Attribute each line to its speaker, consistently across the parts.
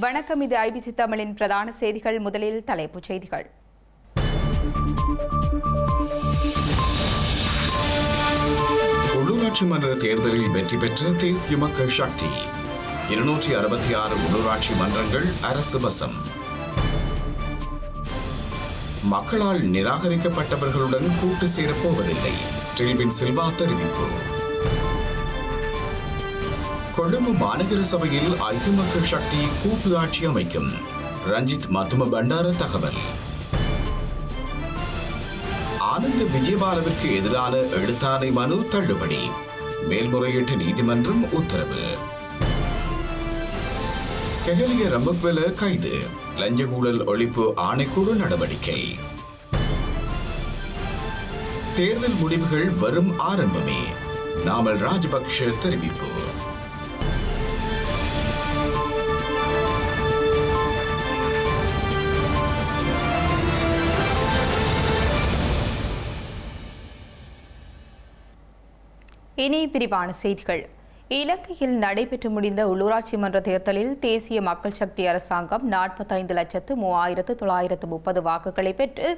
Speaker 1: வணக்கம் இது ஐபிசி தமிழின் பிரதான செய்திகள். முதலில் தலைப்புச் செய்திகள்.
Speaker 2: உள்ளூராட்சி மன்ற தேர்தலில் வெற்றி பெற்ற தேசிய மக்கள் சக்தி. இருநூற்றி அறுபத்தி ஆறு உள்ளூராட்சி மன்றங்கள் அரசு வசம். மக்களால் நிராகரிக்கப்பட்டவர்களுடன் கூட்டு சேரப்போவதில்லை டில்வின் சில்வா தெரிவிப்பு. கொழும்பு மாநகர சபையில் ஐக்கிய மக்கள் சக்தி கூட்டு ஆட்சி அமைக்கும். ரஞ்சித் மத்தும பண்டார தகவல். ஆனந்த விஜயபாலவிற்கு எதிரான எழுத்தாணை மனு தள்ளுபடி. மேல்முறையீட்டு நீதிமன்றம் உத்தரவு. கெகலிய ரம்பக்வெல கைது. லஞ்ச ஊழல் ஒழிப்பு ஆணைக்குழு நடவடிக்கை. தேர்தல் முடிவுகள் வரும் ஆரம்பமே. நாமல் ராஜபக்ஷ தெரிவிப்பு.
Speaker 1: இனி விரிவான செய்திகள். இலங்கையில் நடைபெற்று முடிந்த உள்ளூராட்சி மன்ற தேர்தலில் தேசிய மக்கள் சக்தி அரசாங்கம் நாற்பத்தைந்து லட்சத்து மூவாயிரத்து தொள்ளாயிரத்து முப்பது வாக்குகளை பெற்று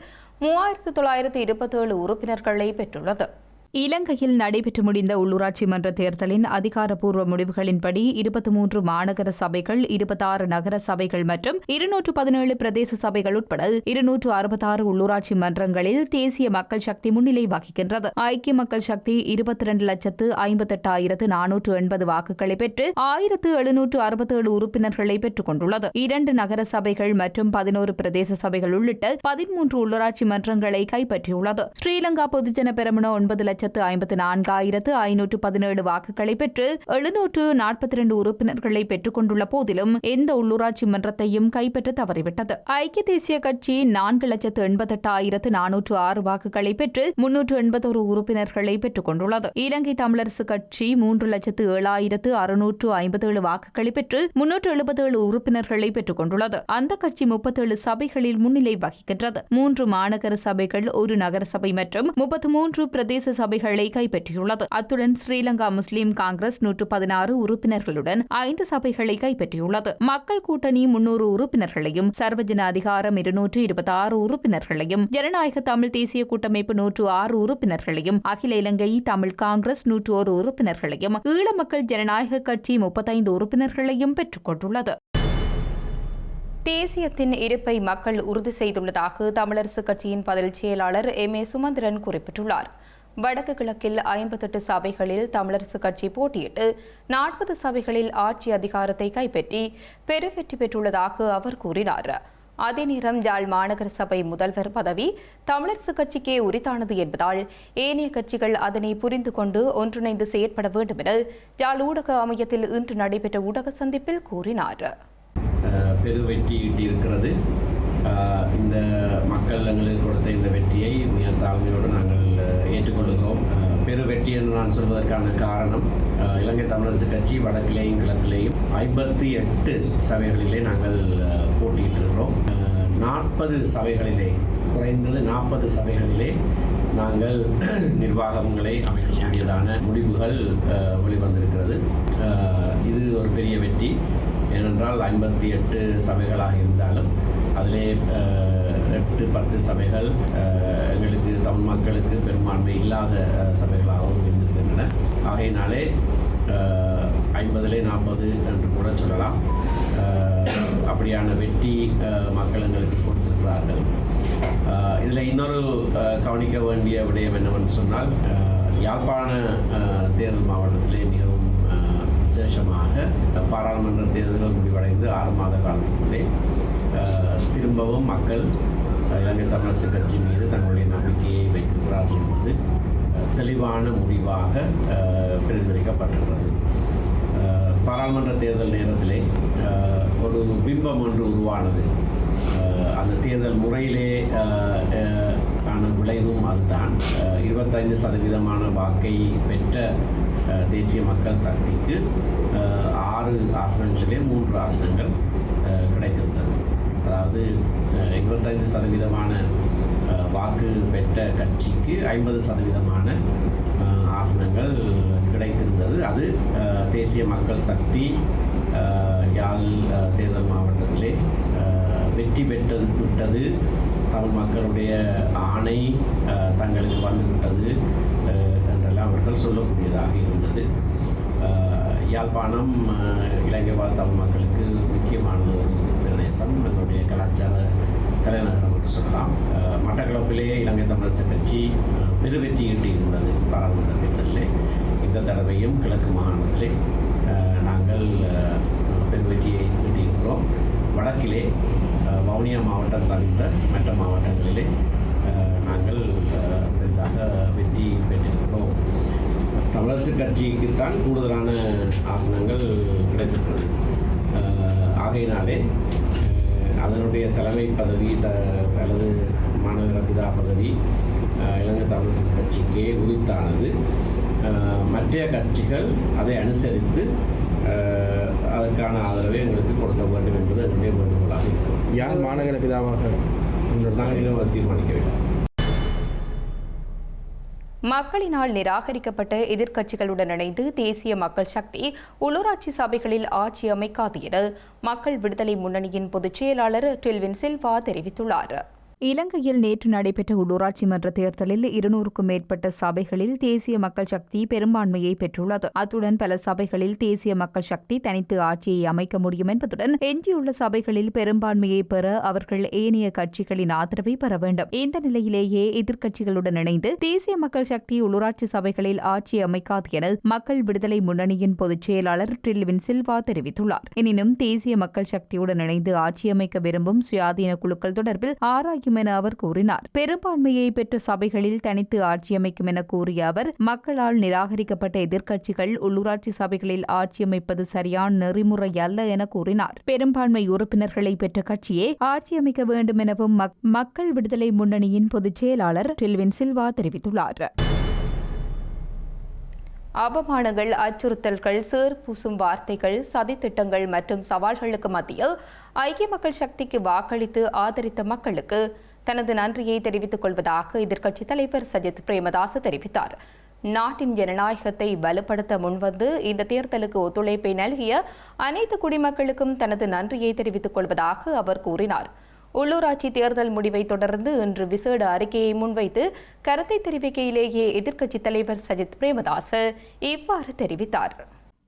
Speaker 1: மூவாயிரத்து தொள்ளாயிரத்து இருபத்தேழு உறுப்பினர்களை பெற்றுள்ளது. இலங்கையில் நடைபெற்று முடிந்த உள்ளூராட்சி மன்ற தேர்தலின் அதிகாரப்பூர்வ முடிவுகளின்படி இருபத்தி மூன்று மாநகர சபைகள் இருபத்தாறு நகர சபைகள் மற்றும் இருநூற்று பதினேழு பிரதேச சபைகள் உட்பட இருநூற்று அறுபத்தாறு உள்ளூராட்சி மன்றங்களில் தேசிய மக்கள் சக்தி முன்னிலை வகிக்கின்றது. ஐக்கிய மக்கள் சக்தி இருபத்தி இரண்டு லட்சத்து ஐம்பத்தெட்டாயிரத்து நானூற்று எண்பது வாக்குகளை பெற்று ஆயிரத்து எழுநூற்று அறுபத்தேழு உறுப்பினர்களை பெற்றுக் கொண்டுள்ளது. இரண்டு நகர சபைகள் மற்றும் பதினோரு பிரதேச சபைகள் உள்ளிட்ட பதிமூன்று உள்ளூராட்சி மன்றங்களை கைப்பற்றியுள்ளது. ஸ்ரீலங்கா பொதுஜன பெரமுன ஒன்பது லட்சத்து ஐம்பத்து நான்காயிரத்து ஐநூற்று பதினேழு வாக்குகளை பெற்று எழுநூற்று நாற்பத்தி இரண்டு உறுப்பினர்களை பெற்றுக் கொண்டுள்ள போதிலும் எந்த உள்ளூராட்சி மன்றத்தையும் கைப்பற்ற தவறிவிட்டது. ஐக்கிய தேசிய கட்சி நான்கு லட்சத்து எண்பத்தெட்டாயிரத்து நானூற்று ஆறு வாக்குகளை பெற்று முன்னூற்று எண்பத்தொரு உறுப்பினர்களை பெற்றுக் கொண்டுள்ளது இலங்கை தமிழரசு கட்சி மூன்று லட்சத்து ஏழாயிரத்து அறுநூற்று ஐம்பத்தேழு வாக்குகளை பெற்று முன்னூற்று எழுபத்தேழு உறுப்பினர்களை பெற்றுக் கொண்டுள்ளது அந்த கட்சி முப்பத்தேழு சபைகளில் முன்னிலை வகிக்கின்றது. மூன்று மாநகர சபைகள் ஒரு நகர சபை மற்றும் முப்பத்து மூன்று பிரதேச சபை சபைகளை கைப்பற்றியுள்ளது. அத்துடன் ஸ்ரீலங்கா முஸ்லிம் காங்கிரஸ் நூற்று பதினாறு உறுப்பினர்களுடன் ஐந்து சபைகளை கைப்பற்றியுள்ளது. மக்கள் கூட்டணி முன்னூறு உறுப்பினர்களையும் சர்வஜன அதிகாரம் இருநூற்று இருபத்தி ஆறு உறுப்பினர்களையும் ஜனநாயக தமிழ் தேசிய கூட்டமைப்பு நூற்று ஆறு உறுப்பினர்களையும் அகில இலங்கை தமிழ் காங்கிரஸ் நூற்று ஒரு உறுப்பினர்களையும் ஈழ மக்கள் ஜனநாயக கட்சி முப்பத்தைந்து உறுப்பினர்களையும் பெற்றுக் கொண்டுள்ளது. தேசியத்தின் இருப்பை மக்கள் உறுதி செய்துள்ளதாக தமிழரசு கட்சியின் பதில் செயலாளர் எம் ஏ சுமந்திரன் குறிப்பிட்டுள்ளார். வடக்கு கிழக்கில் ஐம்பத்தெட்டு சபைகளில் தமிழரசு கட்சி போட்டியிட்டு நாற்பது சபைகளில் ஆட்சி அதிகாரத்தை கைப்பற்றி பெருவெற்றி பெற்றுள்ளதாக அவர் கூறினார். அதே நேரம் யாழ் மாநகர சபை முதல்வர் பதவி தமிழரசு கட்சிக்கே உரித்தானது என்பதால் ஏனைய கட்சிகள் அதனை புரிந்து கொண்டு ஒன்றிணைந்து செயற்பட வேண்டும் என யாழ் ஊடக அமையத்தில் இன்று நடைபெற்ற ஊடக சந்திப்பில் கூறினார்.
Speaker 3: பெரு வெற்றி இந்த மக்கள் எங்களுக்கு கொடுத்த இந்த வெற்றியை மிக தாழ்மையோடு நாங்கள் ஏற்றுக்கொள்கிறோம். பெரு வெற்றி என்று நான் சொல்வதற்கான காரணம் இலங்கை தமிழரசு கட்சி வடக்கிலேயும் கிழக்கிலேயும் ஐம்பத்தி எட்டு சபைகளிலே நாங்கள் ஆஹ் போட்டியிட்டிருக்கிறோம். நாற்பது சபைகளிலே குறைந்தது நாற்பது சபைகளிலே நாங்கள் நிர்வாகங்களை அமைக்கக்கூடியதான முடிவுகள் வெளிவந்திருக்கிறது. இது ஒரு பெரிய வெற்றி. ஏனென்றால் ஐம்பத்தி எட்டு சபைகளாக இருந்தாலும் அதிலே எட்டு பத்து சபைகள் எங்களுக்கு தமிழ் மக்களுக்கு பெரும்பான்மை இல்லாத சபைகளாகவும் இருந்திருக்கின்றன. ஆகையினாலே ஐம்பதுலே நாற்பது என்று கூட சொல்லலாம். அப்படியான வெற்றி மக்கள் எங்களுக்கு கொடுத்திருக்கிறார்கள். இதில் இன்னொரு கவனிக்க வேண்டிய விடயம் என்னவென்று சொன்னால் யாழ்ப்பாண தேர்தல் மாவட்டத்திலே மிகவும் விசேஷமாக பாராளுமன்ற தேர்தல்கள் முடிவடைந்து ஆறு மாத காலத்துக்குள்ளே திரும்பவும் மக்கள் இலங்கை தமிழரசு கட்சி மீது தங்களுடைய வைக்கிறார்கள் என்பது தெளிவான முடிவாக பரிந்துரைக்கப்பட்டுள்ளது பிரதிபலிக்கப்பட்டுள்ளது பாராளுமன்ற தேர்தல் நேரத்திலே ஒரு பிம்பம் ஒன்று உருவானது. அந்த தேர்தல் முறையிலே ஆன விளைவும் அதுதான். இருபத்தைந்து சதவீதமான வாக்கை பெற்ற தேசிய மக்கள் சக்திக்கு ஆறு ஆசனங்களிலே மூன்று ஆசனங்கள் கிடைத்திருந்தது. அதாவது அஹ், சதவீதமான வாக்கு பெற்ற கட்சிக்கு ஐம்பது சதவீதமான ஆசனங்கள் கிடைத்திருந்தது. அது தேசிய மக்கள் சக்தி யாழ் தேர்தல் மாவட்டத்திலே வெற்றி பெற்றது விட்டது தமிழ் மக்களுடைய ஆணை தங்களுக்கு வந்துவிட்டது என்றெல்லாம் அவர்கள் சொல்லக்கூடியதாக இருந்தது. யாழ்ப்பாணம் அஹ், இலங்கை வாழ் தமிழ் மக்களுக்கு முக்கியமான ஒரு பிரதேசம் கலாச்சார தலைநகரம் என்று சொல்லலாம். அஹ், மட்டக்களப்பிலே இலங்கை தமிழர் கட்சி பெருவெற்றி ஈட்டியிருந்தது பாராளுமன்ற தேர்தலிலே. இந்த தடவையும் கிழக்கு மாகாணத்திலே நாங்கள் பெருவெற்றியை ஈட்டியிருக்கிறோம் வடக்கிலே வவுனியா மாவட்டம் தவிர்த்த மற்ற மாவட்டங்களிலே நாங்கள் பெரிதாக வெற்றி பெற்றிருக்கிறோம். தமிழரசு கட்சிக்குத்தான் கூடுதலான ஆசனங்கள் கிடைத்திருக்கிறது. ஆகையினாலே அதனுடைய தலைமை பதவி அல்லது மாநகர பிதா பதவி இலங்கை தமிழரசு கட்சிக்கே உரித்தானது. மற்ற கட்சிகள் அதை அனுசரித்து அதற்கான ஆதரவை எங்களுக்கு கொடுக்க வேண்டும் என்பது என்னுடைய வேண்டுகோளாக இருக்கிறது.
Speaker 4: யார் மாநகர பிதாவாக?
Speaker 3: நாங்கள் இன்னும் தீர்மானிக்கவில்லை
Speaker 1: மக்களினால் நிராகரிக்கப்பட்ட எதிர்க்கட்சிகளுடன் இணைந்து தேசிய மக்கள் சக்தி உள்ளூராட்சி சபைகளில் ஆட்சி அமைக்காது என மக்கள் விடுதலை முன்னணியின் பொதுச் செயலாளர் டில்வின் சில்வா தெரிவித்துள்ளார். இலங்கையில் நேற்று நடைபெற்ற உள்ளூராட்சி மன்ற தேர்தலில் இருநூறுக்கும் மேற்பட்ட சபைகளில் தேசிய மக்கள் சக்தி பெரும்பான்மையை பெற்றுள்ளது. அத்துடன் பல சபைகளில் தேசிய மக்கள் சக்தி தனித்து ஆட்சியை அமைக்க முடியும் என்பதுடன் எஞ்சியுள்ள சபைகளில் பெரும்பான்மையை பெற அவர்கள் ஏனைய கட்சிகளின் ஆதரவை பெற வேண்டும். இந்த நிலையிலேயே எதிர்க்கட்சிகளுடன் இணைந்து தேசிய மக்கள் சக்தி உள்ளூராட்சி சபைகளில் ஆட்சி அமைக்காது என மக்கள் விடுதலை முன்னணியின் பொதுச் செயலாளர் டில்வின் சில்வா தெரிவித்துள்ளார். எனினும் தேசிய மக்கள் சக்தியுடன் இணைந்து ஆட்சி அமைக்க விரும்பும் சுயாதீன குழுக்கள் தொடர்பில் ஆராயும் என அவர் கூறினார். பெரும்பான்மையை பெற்ற சபைகளில் தனித்து ஆட்சி அமைக்கும் என கூறிய அவர் மக்களால் நிராகரிக்கப்பட்ட எதிர்க்கட்சிகள் உள்ளூராட்சி சபைகளில் ஆட்சி அமைப்பது சரியான நெறிமுறை அல்ல என கூறினார். பெரும்பான்மை உறுப்பினர்களை பெற்ற கட்சியே ஆட்சி அமைக்க வேண்டும் எனவும் மக்கள் விடுதலை முன்னணியின் பொதுச் செயலாளர் டில்வின் சில்வா தெரிவித்துள்ளார். அவமானங்கள் அச்சுறுத்தல்கள் சேர் பூசும் வார்த்தைகள் சதித்திட்டங்கள் மற்றும் சவால்களுக்கு மத்தியில் ஐக்கிய மக்கள் சக்திக்கு வாக்களித்து ஆதரித்த மக்களுக்கு தனது நன்றியை தெரிவித்துக் கொள்வதாக எதிர்க்கட்சித் தலைவர் சஜித் பிரேமதாச தெரிவித்தார். நாட்டின் ஜனநாயகத்தை வலுப்படுத்த முன்வந்து இந்த தேர்தலுக்கு ஒத்துழைப்பை நல்கிய அனைத்து குடிமக்களுக்கும் தனது நன்றியை தெரிவித்துக் கொள்வதாக அவர் கூறினார். உள்ளூராட்சி தேர்தல் முடிவை தொடர்ந்து இன்று விசேட அறிக்கையை முன்வைத்து கருத்தை தெரிவிக்கையிலேயே எதிர்க்கட்சித் தலைவர் சஜித் பிரேமதாச இவ்வாறு தெரிவித்தார்.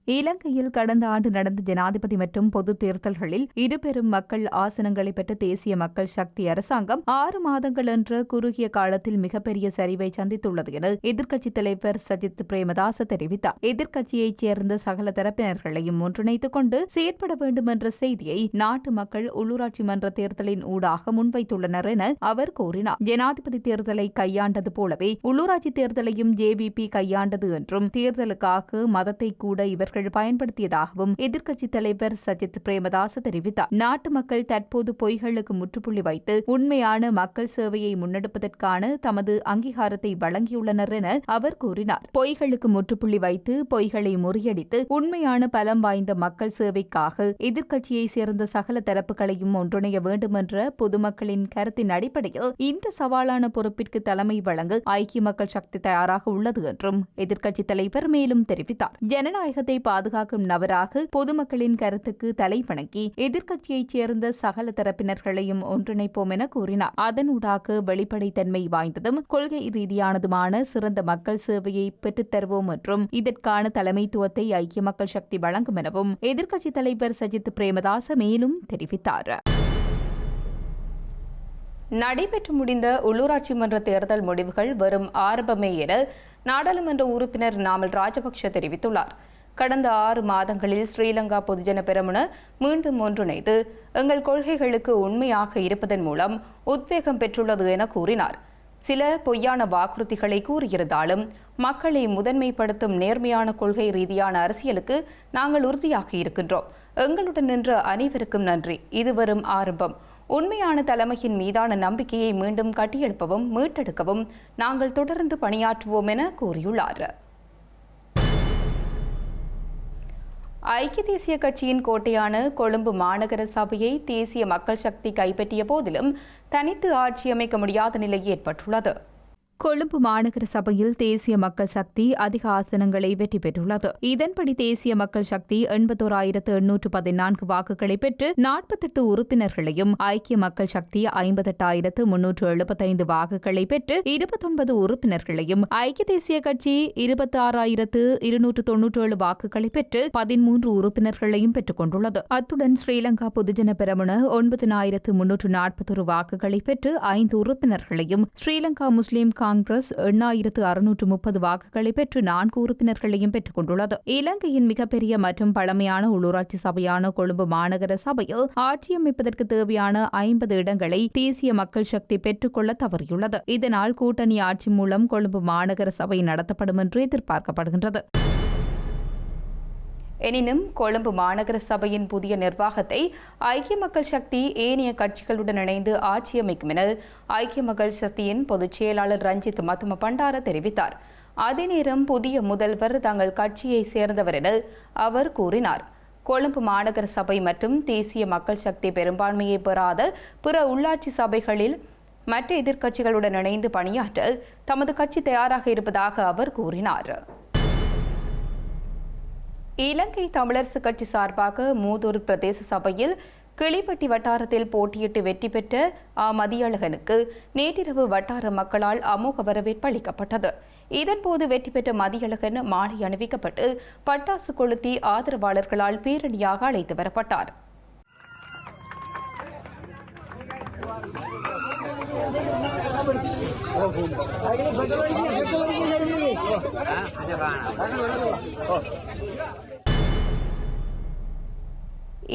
Speaker 1: இலங்கையில் கடந்த ஆண்டு நடந்த ஜனாதிபதி மற்றும் பொது தேர்தல்களில் இருபெரும் மக்கள் ஆசனங்களை பெற்ற தேசிய மக்கள் சக்தி அரசாங்கம் ஆறு மாதங்கள் என்ற குறுகிய காலத்தில் மிகப்பெரிய சரிவை சந்தித்துள்ளது என எதிர்க்கட்சித் தலைவர் சஜித் பிரேமதாச தெரிவித்தார். எதிர்க்கட்சியைச் சேர்ந்த சகல தரப்பினர்களையும் ஒன்றிணைத்துக் கொண்டு செயற்பட வேண்டும் என்ற செய்தியை நாட்டு மக்கள் உள்ளூராட்சி மன்ற தேர்தலின் ஊடாக முன்வைத்துள்ளனர் என அவர் கூறினார். ஜனாதிபதி தேர்தலை கையாண்டது போலவே உள்ளூராட்சி தேர்தலையும் ஜேவிபி கையாண்டது என்றும் தேர்தலுக்காக மதத்தை கூட இவர் அவர்கள் பயன்படுத்தியதாகவும் எதிர்க்கட்சித் தலைவர் சஜித் பிரேமதாச தெரிவித்தார். நாட்டு மக்கள் தற்போது பொய்களுக்கு முற்றுப்புள்ளி வைத்து உண்மையான மக்கள் சேவையை முன்னெடுப்பதற்கான தமது அங்கீகாரத்தை வழங்கியுள்ளனர் என அவர் கூறினார். பொய்களுக்கு முற்றுப்புள்ளி வைத்து பொய்களை முறியடித்து உண்மையான பலம் வாய்ந்த மக்கள் சேவைக்காக எதிர்க்கட்சியை சேர்ந்த சகல தரப்புகளையும் ஒன்றிணைய வேண்டும் என்ற பொதுமக்களின் கருத்தின் அடிப்படையில் இந்த சவாலான பொறுப்பிற்கு தலைமை வழங்க ஐக்கிய மக்கள் சக்தி தயாராக உள்ளது என்றும் எதிர்க்கட்சித் தலைவர் மேலும் தெரிவித்தார். ஜனநாயகத்தை பாதுகாக்கும் நபராக பொதுமக்களின் கருத்துக்கு தலைவணங்கி எதிர்க்கட்சியைச் சேர்ந்த சகல தரப்பினர்களையும் ஒன்றிணைப்போம் என கூறினார். அதனூடாக வெளிப்படைத்தன்மை வாய்ந்ததும் கொள்கை ரீதியானதுமான சிறந்த மக்கள் சேவையை பெற்றுத்தருவோம் என்றும் இதற்கான தலைமைத்துவத்தை ஐக்கிய மக்கள் சக்தி வழங்கும் எனவும் எதிர்க்கட்சித் தலைவர் சஜித் பிரேமதாச மேலும் தெரிவித்தார். நடைபெற்று முடிந்த உள்ளூராட்சி மன்ற தேர்தல் முடிவுகள் வெறும் ஆரம்பமே என நாடாளுமன்ற உறுப்பினர் நாமல் ராஜபக்ஷ தெரிவித்துள்ளார். கடந்த ஆறு மாதங்களில் ஸ்ரீலங்கா பொதுஜன பெரமுன மீண்டும் ஒன்றிணைந்து எங்கள் கொள்கைகளுக்கு உண்மையாக இருப்பதன் மூலம் உத்வேகம் பெற்றுள்ளது என கூறினார். சில பொய்யான வாக்குறுதிகளை கூறியிருந்தாலும் மக்களை முதன்மைப்படுத்தும் நேர்மையான கொள்கை ரீதியான அரசியலுக்கு நாங்கள் உறுதியாக இருக்கின்றோம். எங்களுடன் நின்ற அனைவருக்கும் நன்றி. இது வரும் ஆரம்பம். உண்மையான தலைமையின் மீதான நம்பிக்கையை மீண்டும் கட்டியெழுப்பவும் மீட்டெடுக்கவும் நாங்கள் தொடர்ந்து பணியாற்றுவோம் என கூறியுள்ளார். ஐக்கிய தேசிய கட்சியின் கோட்டையான கொழும்பு மாநகர சபையை தேசிய மக்கள் சக்தி கைப்பற்றிய போதிலும் தனித்து ஆட்சி அமைக்க முடியாத நிலை ஏற்பட்டுள்ளது. கொழும்பு மாநகர சபையில் தேசிய மக்கள் சக்தி அதிக ஆசனங்களை வெற்றி பெற்றுள்ளது. இதன்படி தேசிய மக்கள் சக்தி எண்பத்தோராயிரத்து எண்ணூற்று பதினான்கு வாக்குகளை பெற்று நாற்பத்தெட்டு உறுப்பினர்களையும் ஐக்கிய மக்கள் சக்தி ஐம்பத்தெட்டாயிரத்து முன்னூற்று எழுபத்தைந்து வாக்குகளை பெற்று இருபத்தொன்பது உறுப்பினர்களையும் ஐக்கிய தேசிய கட்சி இருபத்தி ஆறாயிரத்து இருநூற்று தொன்னூற்று ஏழு வாக்குகளை பெற்று பதிமூன்று உறுப்பினர்களையும் பெற்றுக் கொண்டுள்ளது. அத்துடன் ஸ்ரீலங்கா பொதுஜன பெரமுன ஒன்பதினாயிரத்து முன்னூற்று நாற்பத்தொரு வாக்குகளை பெற்று ஐந்து உறுப்பினர்களையும் ஸ்ரீலங்கா முஸ்லிம் காங்கிரஸ் எண்ணாயிரத்து அறுநூற்று முப்பது வாக்குகளை பெற்று நான்கு உறுப்பினர்களையும் பெற்றுக் கொண்டுள்ளது. இலங்கையின் மிகப்பெரிய மற்றும் பழமையான உள்ளூராட்சி சபையான கொழும்பு மாநகர சபையில் ஆட்சியமைப்பதற்கு தேவையான ஐம்பது இடங்களை தேசிய மக்கள் சக்தி பெற்றுக்கொள்ள தவறியுள்ளது. இதனால் கூட்டணி ஆட்சி மூலம் கொழும்பு மாநகர சபை நடத்தப்படும் என்று எதிர்பார்க்கப்படுகின்றது. எனினும் கொழும்பு மாநகர சபையின் புதிய நிர்வாகத்தை ஐக்கிய மக்கள் சக்தி ஏனைய கட்சிகளுடன் இணைந்து ஆட்சியமைக்கும் என ஐக்கிய மக்கள் சக்தியின் பொதுச் செயலாளர் ரஞ்சித் மத்தும பண்டார தெரிவித்தார். அதே நேரம் புதிய முதல்வர் தங்கள் கட்சியை சேர்ந்தவர் என அவர் கூறினார். கொழும்பு மாநகர சபை மற்றும் தேசிய மக்கள் சக்தி பெரும்பான்மையை பெறாத பிற உள்ளாட்சி சபைகளில் மற்ற எதிர்க்கட்சிகளுடன் இணைந்து பணியாற்ற தமது கட்சி தயாராக இருப்பதாக அவர் கூறினார். இலங்கை தமிழரசு கட்சி சார்பாக மூதூர் பிரதேச சபையில் கிளிப்பட்டி வட்டாரத்தில் போட்டியிட்டு வெற்றி பெற்ற ஆ மதியழகனுக்கு நேற்றிரவு வட்டார மக்களால் அமோக வரவேற்பு அளிக்கப்பட்டது. இதன்போது வெற்றி பெற்ற மதியழகன் மாலை அணிவிக்கப்பட்டு பட்டாசு கொளுத்தி ஆதரவாளர்களால் பேரணியாக அழைத்து வரப்பட்டார்.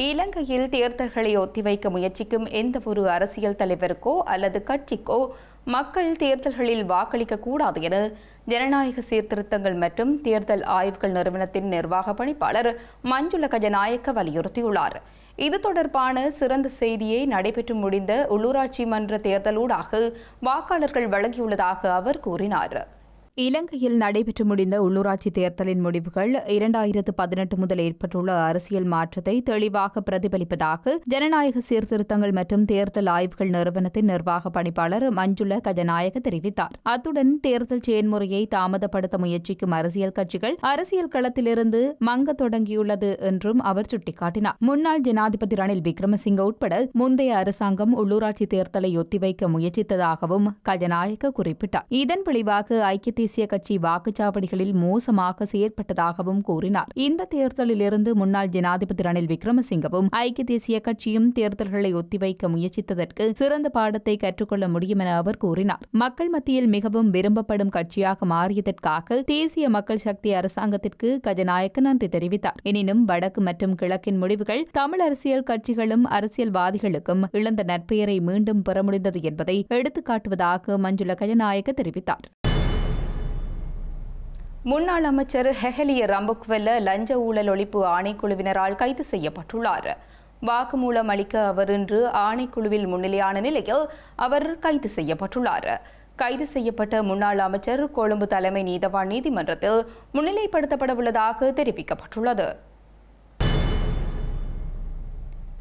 Speaker 1: இலங்கையில் தேர்தல்களை ஒத்திவைக்க முயற்சிக்கும் எந்த ஒரு அரசியல் தலைவருக்கோ அல்லது கட்சிக்கோ மக்கள் தேர்தல்களில் வாக்களிக்க கூடாது என ஜனநாயக சீர்திருத்தங்கள் மற்றும் தேர்தல் ஆய்வுகள் நிறுவனத்தின் நிர்வாக பணிப்பாளர் மஞ்சுள கஜநாயக்க வலியுறுத்தியுள்ளார். இது தொடர்பான சிறந்த செய்தியை நடைபெற்று முடிந்த உள்ளூராட்சி மன்ற தேர்தலூடாக வாக்காளர்கள் வழங்கியுள்ளதாக அவர் கூறினார். இலங்கையில் நடைபெற்று முடிந்த உள்ளூராட்சி தேர்தலின் முடிவுகள் இரண்டாயிரத்து பதினெட்டு முதல் ஏற்பட்டுள்ள அரசியல் மாற்றத்தை தெளிவாக பிரதிபலிப்பதாக ஜனநாயக சீர்திருத்தங்கள் மற்றும் தேர்தல் ஆய்வுகள் நிறுவனத்தின் நிர்வாக பணிப்பாளர் மஞ்சுள கஜநாயக தெரிவித்தார். அத்துடன் தேர்தல் செயன்முறையை தாமதப்படுத்த முயற்சிக்கும் அரசியல் கட்சிகள் அரசியல் களத்திலிருந்து மங்க தொடங்கியுள்ளது என்றும் அவர் சுட்டிக்காட்டினார். முன்னாள் ஜனாதிபதி ரணில் விக்ரமசிங்க உட்பட முந்தைய அரசாங்கம் உள்ளூராட்சி தேர்தலை ஒத்திவைக்க முயற்சித்ததாகவும் கஜநாயக குறிப்பிட்டார். இதன் விளைவாக ஐக்கிய தேசிய கட்சி வாக்குச்சாவடிகளில் மோசமாக செயற்பட்டதாகவும் கூறினார். இந்த தேர்தலிலிருந்து முன்னாள் ஜனாதிபதி ரணில் விக்ரமசிங்கவும் ஐக்கிய தேசிய கட்சியும் தேர்தல்களை ஒத்திவைக்க முயற்சித்ததற்கு சிறந்த பாடத்தை கற்றுக்கொள்ள முடியும் என அவர் கூறினார். மக்கள் மத்தியில் மிகவும் விரும்பப்படும் கட்சியாக மாறியதற்காக தேசிய மக்கள் சக்தி அரசாங்கத்திற்கு கஜநாயக்க நன்றி தெரிவித்தார். எனினும் வடக்கு மற்றும் கிழக்கின் முடிவுகள் தமிழ் அரசியல் கட்சிகளும் அரசியல்வாதிகளுக்கும் இழந்த நற்பெயரை மீண்டும் பெற முடிந்தது என்பதை எடுத்துக்காட்டுவதாக மஞ்சுள கஜநாயக்க தெரிவித்தார். முன்னாள் அமைச்சர் ஹெஹலிய ரம்புக்வெல்ல லஞ்ச ஊழல் ஒழிப்பு ஆணைக்குழுவினரால் கைது செய்யப்பட்டுள்ளார். வாக்குமூலம் அளிக்க அவர் இன்று ஆணைக்குழுவில் முன்னிலையான நிலையில் அவர் கைது செய்யப்பட்டுள்ளார். கைது செய்யப்பட்ட முன்னாள் அமைச்சர் கொழும்பு தலைமை நீதவான் நீதிமன்றத்தில் முன்னிலைப்படுத்தப்பட உள்ளதாக தெரிவிக்கப்பட்டுள்ளது.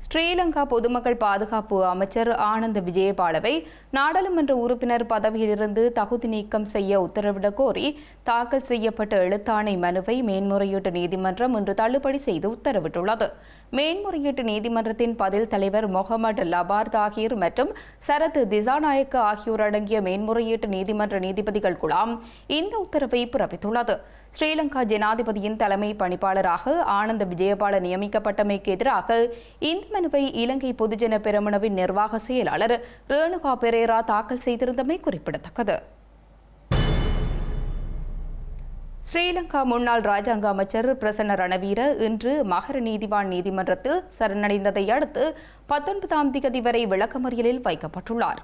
Speaker 1: ஸ்ரீலங்கா பொதுமக்கள் பாதுகாப்பு அமைச்சர் ஆனந்த் விஜயபாலவை நாடாளுமன்ற உறுப்பினர் பதவியிலிருந்து தகுதி நீக்கம் செய்ய உத்தரவிடக் கோரி தாக்கல் செய்யப்பட்ட எழுத்தாணை மனுவை மேன்முறையீட்டு நீதிமன்றம் இன்று தள்ளுபடி செய்து உத்தரவிட்டுள்ளது. மேன்முறையீட்டு நீதிமன்றத்தின் பதில் தலைவர் முகமது லபார் தாகிர் மற்றும் சரத் திசாநாயக்க ஆகியோர் அடங்கிய மேன்முறையீட்டு நீதிமன்ற நீதிபதிகள் குழாம் இந்த உத்தரவை பிறப்பித்துள்ளது. ஸ்ரீலங்கா ஜனாதிபதியின் தலைமை பணிப்பாளராக ஆனந்த விஜயபால நியமிக்கப்பட்டமைக்கு எதிராக இந்த மனுவை இலங்கை பொதுஜன பெருமனவின் நிர்வாக செயலாளர் ரேணுகா பெரேரா தாக்கல் செய்திருந்தமை குறிப்பிடத்தக்கது. ஸ்ரீலங்கா முன்னாள் ராஜாங்க அமைச்சர் பிரசன்ன ரணவீர இன்று மகர நீதிவான் நீதிமன்றத்தில் சரணடைந்ததை அடுத்து பத்தொன்பதாம் திகதி வரை விளக்கமறியலில் வைக்கப்பட்டுள்ளார்.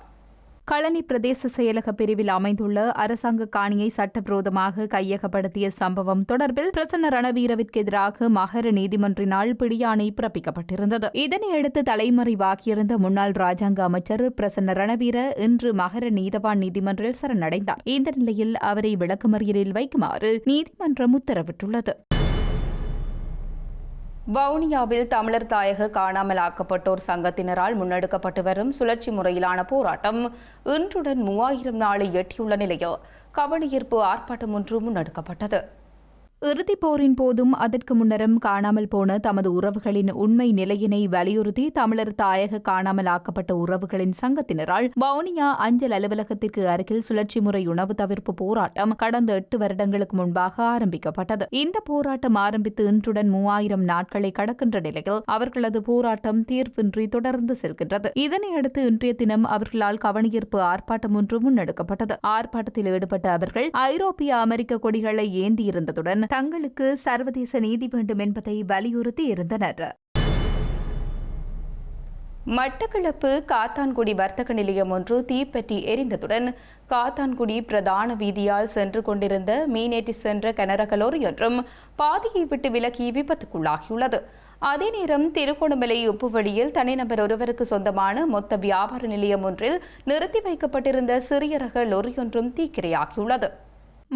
Speaker 1: களனி பிரதேச செயலக பிரிவில் அமைந்துள்ள அரசாங்க காணியை சட்டவிரோதமாக கையகப்படுத்திய சம்பவம் தொடர்பில் பிரசன்ன ரணவீரவிற்கு எதிராக மகர நீதிமன்றினால் பிடியாணை பிறப்பிக்கப்பட்டிருந்தது. இதனையடுத்து தலைமறைவாகியிருந்த முன்னாள் ராஜாங்க அமைச்சர் பிரசன்ன ரணவீர இன்று மகர நீதவான் நீதிமன்றில் சரணடைந்தார். இந்த நிலையில் அவரை விளக்கமறியலில் வைக்குமாறு நீதிமன்றம் உத்தரவிட்டுள்ளது. வவுனியாவில் தமிழர் தாயக காணாமல் ஆக்கப்பட்டோர் சங்கத்தினரால் முன்னெடுக்கப்பட்டு வரும் சுழற்சி முறையிலான போராட்டம் இன்றுடன் மூவாயிரம் நாளை எட்டியுள்ள நிலையில் கவனஈர்ப்பு ஆர்ப்பாட்டம் ஒன்று முன்னெடுக்கப்பட்டது. இறுதிப் போரின் போதும் அதற்கு முன்னரும் காணாமல் போன தமது உறவுகளின் உண்மை நிலையினை வலியுறுத்தி தமிழர் தாயக காணாமல் ஆக்கப்பட்ட உறவுகளின் சங்கத்தினரால் வவுனியா அஞ்சல் அலுவலகத்திற்கு அருகில் சுழற்சி முறை உணவு தவிர்ப்பு போராட்டம் கடந்த எட்டு வருடங்களுக்கு முன்பாக ஆரம்பிக்கப்பட்டது. இந்த போராட்டம் ஆரம்பித்து இன்றுடன் மூவாயிரம் நாட்களை கடக்கின்ற நிலையில் அவர்களது போராட்டம் தீர்ப்பின்றி தொடர்ந்து செல்கின்றது. இதனையடுத்து இன்றைய தினம் அவர்களால் கவனியீர்ப்பு ஆர்ப்பாட்டம் ஒன்று முன்னெடுக்கப்பட்டது. ஆர்ப்பாட்டத்தில் ஈடுபட்ட அவர்கள் ஐரோப்பிய அமெரிக்க கொடிகளை ஏந்தியிருந்ததுடன் தங்களுக்கு சர்வதேச நீதி வேண்டும் என்பதை வலியுறுத்தி இருந்தனர். மட்டக்களப்பு காத்தான்குடி வர்த்தக நிலையம் ஒன்று தீப்பற்றி எரிந்ததுடன் காத்தான்குடி பிரதான வீதியால் சென்று கொண்டிருந்த மீனேற்றி சென்ற கனரக லோரி ஒன்றும் பாதையை விட்டு விலகி விபத்துக்குள்ளாகியுள்ளது. அதே நேரம் திருகோணமலை உப்பு வழியில் தனிநபர் ஒருவருக்கு சொந்தமான மொத்த வியாபார நிலையம் ஒன்றில் நிறுத்தி வைக்கப்பட்டிருந்த சிறிய ரக லொரியொன்றும் தீக்கிரையாகியுள்ளது.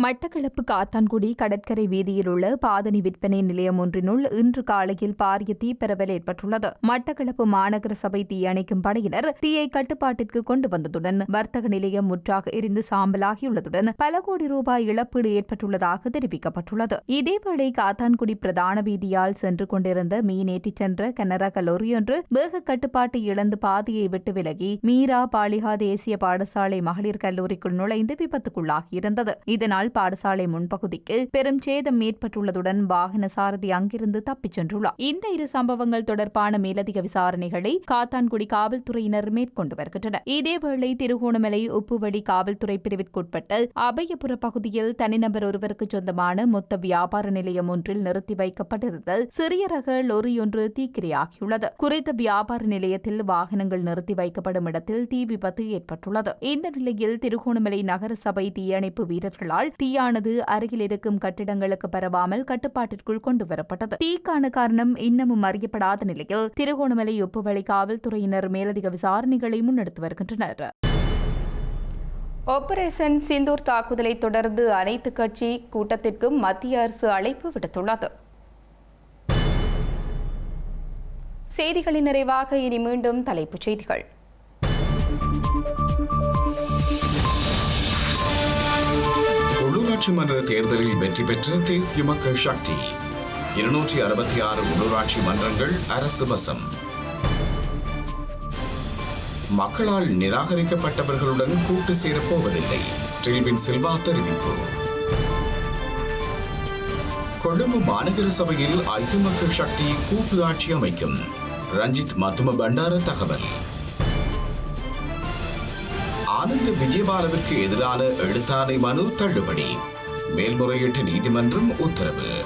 Speaker 1: மட்டக்களப்பு காத்தான்குடி கடற்கரை வீதியில் உள்ள பாதணி விற்பனை நிலையம் ஒன்றினுள் இன்று காலையில் பாரிய தீப்பரவல் ஏற்பட்டுள்ளது. மட்டக்களப்பு மாநகர சபை தீயணைக்கும் படையினர் தீயை கட்டுப்பாட்டிற்கு கொண்டு வந்ததுடன் வர்த்தக நிலையம் முற்றாக எரிந்து சாம்பலாகியுள்ளதுடன் பல கோடி ரூபாய் இழப்பீடு ஏற்பட்டுள்ளதாக தெரிவிக்கப்பட்டுள்ளது. இதேவேளை காத்தான்குடி பிரதான வீதியால் சென்று கொண்டிருந்த மீனேற்றிச் சென்ற கனரக லொரியொன்று வேக கட்டுப்பாட்டை இழந்து பாதையை விட்டு விலகி மீரா பாலிகா தேசிய பாடசாலை மகளிர் கல்லூரிக்குள் நுழைந்து விபத்துக்குள்ளாகியிருந்தது. இதனால் இதனால் பாடசாலை முன்பகுதிக்கு பெரும் சேதம் ஏற்பட்டுள்ளதுடன் வாகன சாரதி அங்கிருந்து தப்பிச் சென்றுள்ளார். இந்த இரு சம்பவங்கள் தொடர்பான மேலதிக விசாரணைகளை காத்தான்குடி காவல்துறையினர் மேற்கொண்டு வருகின்றனர். இதேவேளை திருகோணமலை உப்புவடி காவல்துறை பிரிவிற்குட்பட்ட அபயபுர பகுதியில் தனிநபர் ஒருவருக்கு சொந்தமான மொத்த வியாபார நிலையம் ஒன்றில் நிறுத்தி வைக்கப்பட்டிருந்த சிறிய ரக லொரியொன்று தீக்கிரையாகியுள்ளது. குறித்த வியாபார நிலையத்தில் வாகனங்கள் நிறுத்தி வைக்கப்படும் இடத்தில் தீ விபத்து ஏற்பட்டுள்ளது. இந்த நிலையில் திருகோணமலை நகர சபை தீயணைப்பு வீரர்களால் தீயானது அருகில் இருக்கும் கட்டிடங்களுக்கு பரவாமல் கட்டுப்பாட்டிற்குள் கொண்டு வரப்பட்டது தீக்கான காரணம் இன்னமும் அறியப்படாத நிலையில் திருகோணமலை உப்புவளி காவல்துறையினர் மேலதிக விசாரணைகளை முன்னெடுத்து வருகின்றனர். ஆபரேஷன் சிந்தூர் தாக்குதலை தொடர்ந்து அனைத்து கட்சி கூட்டத்திற்கும் மத்திய அரசு அழைப்பு விடுத்துள்ளது. செய்திகளின் நிறைவாக இனி மீண்டும் தலைப்புச் செய்திகள்.
Speaker 2: உள்ளூராட்சி மன்ற தேர்தலில் வெற்றி பெற்ற தேசிய மக்கள் சக்தி. இருநூற்றி அறுபத்தி ஆறு உள்ளூராட்சி மன்றங்கள் அரசு வசம். மக்களால் நிராகரிக்கப்பட்டவர்களுடன் கூட்டு சேரப்போவதில்லை டில்வின் சில்வா தெரிவிப்பு. கொழும்பு மாநகர சபையில் ஐக்கிய மக்கள் சக்தி கூட்டு ஆட்சி அமைக்கும். ரஞ்சித் மத்தும பண்டார தகவல். ஆனந்த விஜயபாலவிற்கு எதிரான எழுத்தாணை மனு தள்ளுபடி. மேல்முறையீட்டு நீதிமன்றம் உத்தரவு.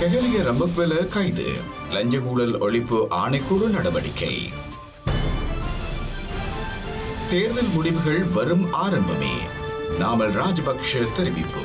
Speaker 2: கெகலிய ரம்பக்வெல கைது. லஞ்ச ஊழல் ஒழிப்பு ஆணைக்குழு நடவடிக்கை. தேர்தல் முடிவுகள் வரும் ஆரம்பமே. நாமல் ராஜபக்ஷ தெரிவிப்பு.